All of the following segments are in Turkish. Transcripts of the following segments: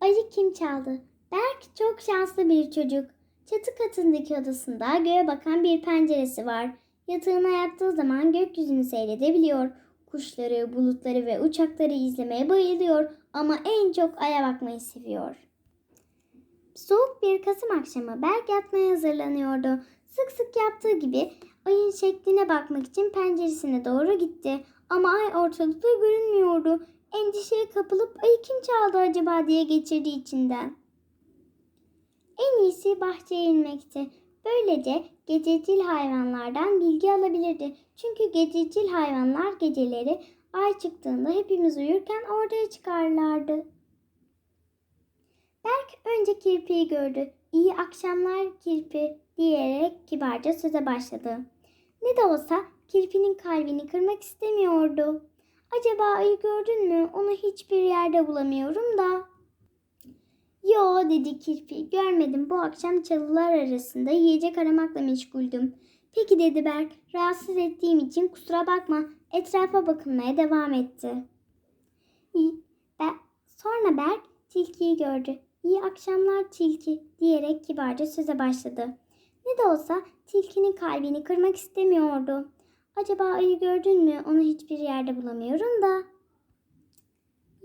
Ayı kim çaldı? Berk çok şanslı bir çocuk. Çatı katındaki odasında göğe bakan bir penceresi var. Yatağına yattığı zaman gökyüzünü seyredebiliyor. Kuşları, bulutları ve uçakları izlemeye bayılıyor ama en çok aya bakmayı seviyor. Soğuk bir Kasım akşamı Berk yatmaya hazırlanıyordu. Sık sık yaptığı gibi ayın şekline bakmak için penceresine doğru gitti. Ama ay ortalıkta görünmüyordu. Endişeye kapılıp ayı kim çaldı acaba diye geçirdi içinden. En iyisi bahçeye inmekti. Böylece gececil hayvanlardan bilgi alabilirdi. Çünkü gececil hayvanlar geceleri ay çıktığında hepimiz uyurken ortaya çıkarlardı. Berk önce kirpiyi gördü. İyi akşamlar kirpi diyerek kibarca söze başladı. Ne de olsa kirpinin kalbini kırmak istemiyordu. Acaba ayı gördün mü? Onu hiçbir yerde bulamıyorum da. Yo dedi kirpi. Görmedim. Bu akşam çalılar arasında yiyecek aramakla meşguldüm. Peki dedi Berk. Rahatsız ettiğim için kusura bakma. Etrafa bakınmaya devam etti. Sonra Berk tilkiyi gördü. İyi akşamlar tilki diyerek kibarca söze başladı. Ne de olsa tilkinin kalbini kırmak istemiyordu. Acaba ayı gördün mü? Onu hiçbir yerde bulamıyorum da.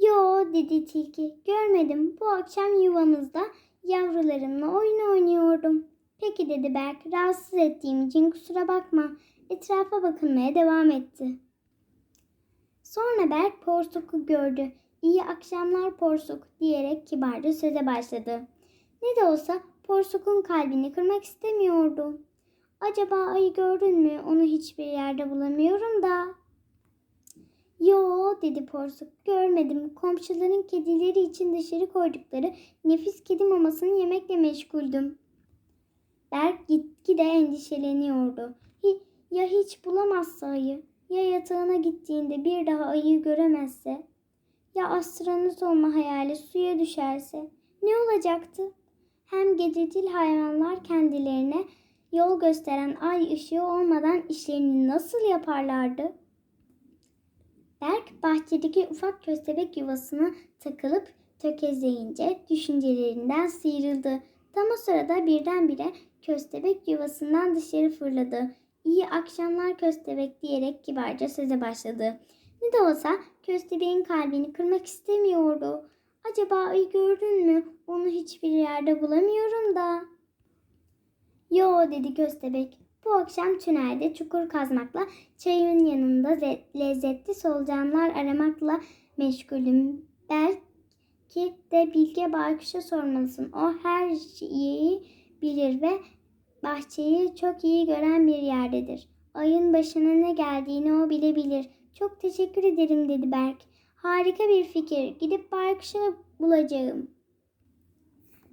Yo dedi tilki. Görmedim. Bu akşam yuvamızda yavrularımla oyun oynuyordum. Peki dedi Berk. Rahatsız ettiğim için kusura bakma. Etrafa bakınmaya devam etti. Sonra Berk porsuku gördü. İyi akşamlar porsuk diyerek kibarca söze başladı. Ne de olsa porsukun kalbini kırmak istemiyordu. Acaba ayı gördün mü? Onu hiçbir yerde bulamıyorum da. Yo dedi porsuk. Görmedim. Komşuların kedileri için dışarı koydukları nefis kedi mamasını yemekle meşguldüm. Berk gitgide endişeleniyordu. Ya hiç bulamazsa ayı? Ya yatağına gittiğinde bir daha ayıyı göremezse? Ya astronot olma hayali suya düşerse? Ne olacaktı? Hem gececil hayvanlar kendilerine yol gösteren ay ışığı olmadan işlerini nasıl yaparlardı? Berk bahçedeki ufak köstebek yuvasına takılıp tökezleyince düşüncelerinden sıyrıldı. Tam o sırada birdenbire köstebek yuvasından dışarı fırladı. İyi akşamlar köstebek diyerek kibarca söze başladı. Ne de olsa köstebeğin kalbini kırmak istemiyordu. Acaba ayı gördün mü? Onu hiçbir yerde bulamıyorum da. Yo dedi köstebek. Bu akşam tünelde çukur kazmakla, çayın yanında ze- lezzetli solucanlar aramakla meşgulüm. Belki de Bilge Baykuş'a sormalısın. O her şeyi bilir ve bahçeyi çok iyi gören bir yerdedir. Ayın başına ne geldiğini o bilebilir. Çok teşekkür ederim dedi Berk. Harika bir fikir. Gidip Baykuş'u bulacağım.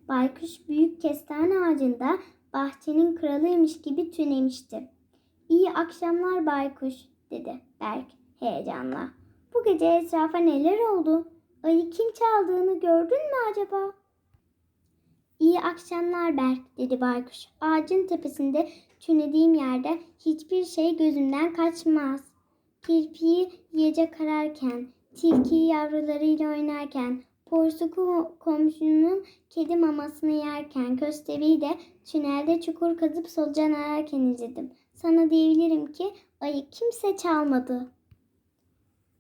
Baykuş büyük kestane ağacında bahçenin kralıymış gibi tünemişti. İyi akşamlar baykuş dedi Berk heyecanla. Bu gece etrafa neler oldu? Ayı kim çaldığını gördün mü acaba? İyi akşamlar Berk dedi baykuş. Ağacın tepesinde tünediğim yerde hiçbir şey gözümden kaçmaz. Kirpiyi yiyecek ararken, tilkiyi yavrularıyla oynarken, porsuku komşunun kedi mamasını yerken, köstebeği de tünelde çukur kazıp solucan ararken izledim. Sana diyebilirim ki ayı kimse çalmadı.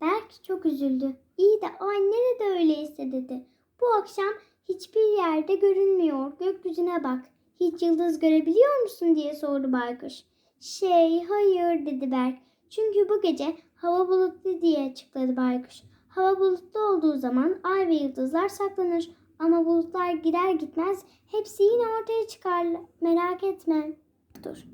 Berk çok üzüldü. İyi de ay nerede öyleyse dedi. Bu akşam hiçbir yerde görünmüyor. Gökyüzüne bak. Hiç yıldız görebiliyor musun diye sordu baykuş. Şey hayır dedi Berk. Çünkü bu gece hava bulutlu diye açıkladı baykuş. Hava bulutlu olduğu zaman ay ve yıldızlar saklanır. Ama bulutlar gider gitmez hepsi yine ortaya çıkar. Merak etme. Dur.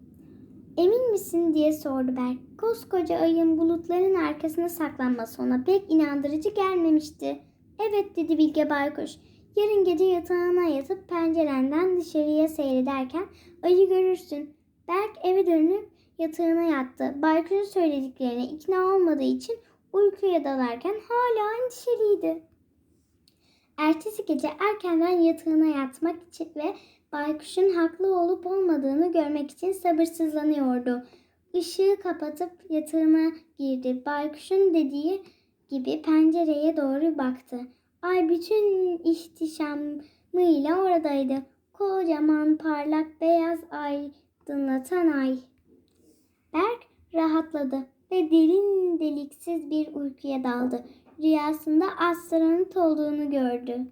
Emin misin diye sordu Berk. Koskoca ayın bulutların arkasına saklanması ona pek inandırıcı gelmemişti. Evet dedi Bilge Baykuş. Yarın gece yatağına yatıp pencerenden dışarıya seyrederken ayı görürsün. Berk eve dönüp yatağına yattı. Baykuş'un söylediklerine ikna olmadığı için uykuya dalarken hala endişeliydi. Ertesi gece erkenden yatağına yatmak için ve baykuşun haklı olup olmadığını görmek için sabırsızlanıyordu. Işığı kapatıp yatağına girdi. Baykuşun dediği gibi pencereye doğru baktı. Ay bütün ihtişamıyla oradaydı. Kocaman parlak beyaz aydınlatan ay. Berk rahatladı ve derin deliksiz bir uykuya daldı. Rüyasında astronot olduğunu gördü.